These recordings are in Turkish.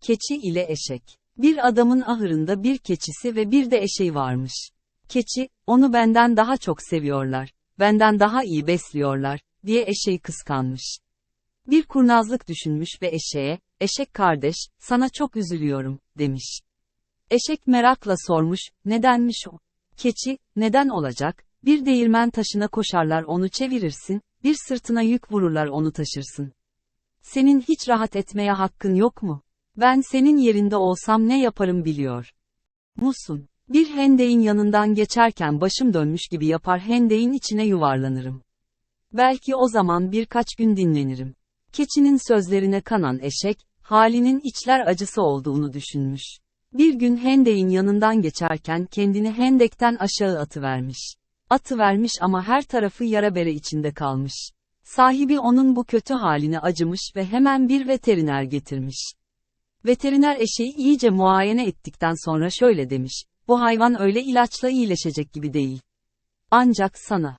Keçi ile eşek. Bir adamın ahırında bir keçisi ve bir de eşeği varmış. Keçi, onu benden daha çok seviyorlar, benden daha iyi besliyorlar, diye eşeği kıskanmış. Bir kurnazlık düşünmüş ve eşeğe, eşek kardeş, sana çok üzülüyorum, demiş. Eşek merakla sormuş, nedenmiş o? Keçi, neden olacak? Bir değirmen taşına koşarlar onu çevirirsin, bir sırtına yük vururlar onu taşırsın. Senin hiç rahat etmeye hakkın yok mu? Ben senin yerinde olsam ne yaparım biliyor. Musun? Bir hendeğin yanından geçerken başım dönmüş gibi yapar hendeğin içine yuvarlanırım. Belki o zaman birkaç gün dinlenirim. Keçinin sözlerine kanan eşek, halinin içler acısı olduğunu düşünmüş. Bir gün hendeğin yanından geçerken kendini hendekten aşağı atıvermiş. Atıvermiş ama her tarafı yara bere içinde kalmış. Sahibi onun bu kötü haline acımış ve hemen bir veteriner getirmiş. Veteriner eşeği iyice muayene ettikten sonra şöyle demiş, bu hayvan öyle ilaçla iyileşecek gibi değil. Ancak sana,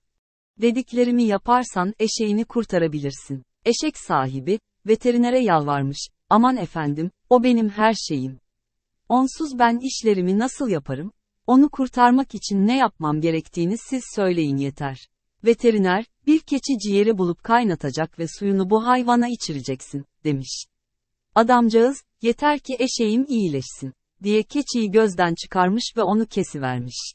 dediklerimi yaparsan eşeğini kurtarabilirsin. Eşek sahibi, veterinere yalvarmış, aman efendim, o benim her şeyim. Onsuz ben işlerimi nasıl yaparım? Onu kurtarmak için ne yapmam gerektiğini siz söyleyin yeter. Veteriner, bir keçi ciğeri bulup kaynatacak ve suyunu bu hayvana içireceksin, demiş. Adamcağız, yeter ki eşeğim iyileşsin, diye keçiyi gözden çıkarmış ve onu kesivermiş.